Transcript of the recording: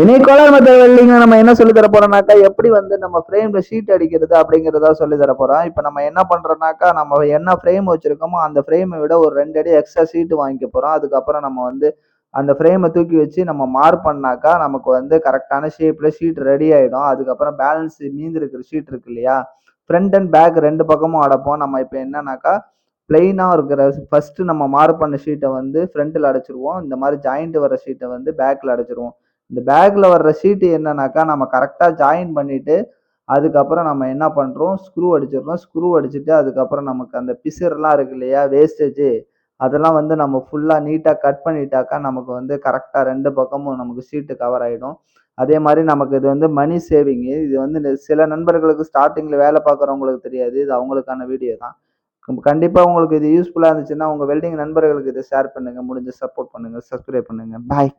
இனி இணைக்கோளர் மெத்தட் இல்லைங்க நம்ம என்ன சொல்லி தர போறோம்னாக்கா எப்படி வந்து நம்ம ஃப்ரேம்ல ஷீட் அடிக்கிறது அப்படிங்கிறதா சொல்லி தர போறோம். இப்போ நம்ம என்ன பண்றோம்னாக்கா நம்ம என்ன ஃப்ரேம் வச்சிருக்கோமோ அந்த ஃப்ரேமை விட ஒரு ரெண்டு அடி எக்ஸ்ட்ரா ஷீட் வாங்கிக்க போறோம். அதுக்கப்புறம் நம்ம வந்து அந்த ஃப்ரேமை தூக்கி வச்சு நம்ம மார்க் பண்ணாக்கா நமக்கு வந்து கரெக்டான ஷேப்ல ஷீட் ரெடி ஆயிடும். அதுக்கப்புறம் பேலன்ஸ் மீந்து இருக்கிற ஷீட் இருக்கு இல்லையா? ஃப்ரண்ட் அண்ட் பேக் ரெண்டு பக்கமும் அடைப்போம். நம்ம இப்போ என்னன்னாக்கா பிளெயினாக இருக்கிற ஃபர்ஸ்ட் நம்ம மார்க் பண்ண ஷீட்டை வந்து ஃப்ரண்ட்டில் அடைச்சிருவோம். இந்த மாதிரி ஜாயிண்ட் வர ஷீட்டை வந்து பேக்கில் அடைச்சிருவோம். இந்த பேக்கில் வர்ற சீட்டு என்னன்னாக்கா நம்ம கரெக்டாக ஜாயின் பண்ணிவிட்டு அதுக்கப்புறம் நம்ம என்ன பண்ணுறோம் ஸ்க்ரூ அடிச்சிடுறோம். ஸ்க்ரூ அடிச்சுட்டு அதுக்கப்புறம் நமக்கு அந்த பிசர்லாம் இருக்கு இல்லையா? வேஸ்டேஜ் அதெல்லாம் வந்து நம்ம ஃபுல்லாக நீட்டாக கட் பண்ணிட்டாக்கா நமக்கு வந்து கரெக்டாக ரெண்டு பக்கமும் நமக்கு சீட்டு கவர் ஆகிடும் அதே மாதிரி நமக்கு இது வந்து மணி சேவிங்கு இது வந்து சில நண்பர்களுக்கு ஸ்டார்டிங்கில் வேலை பார்க்குறவங்களுக்கு தெரியாது. இது அவங்களுக்கான வீடியோ தான். கண்டிப்பாக உங்களுக்கு இது யூஸ்ஃபுல்லாக இருந்துச்சுன்னா உங்கள் வெல்டிங் நண்பர்களுக்கு இதை ஷேர் பண்ணுங்கள் முடிஞ்ச சப்போர்ட் பண்ணுங்கள் சப்ஸ்கிரைப் பண்ணுங்கள் பாய்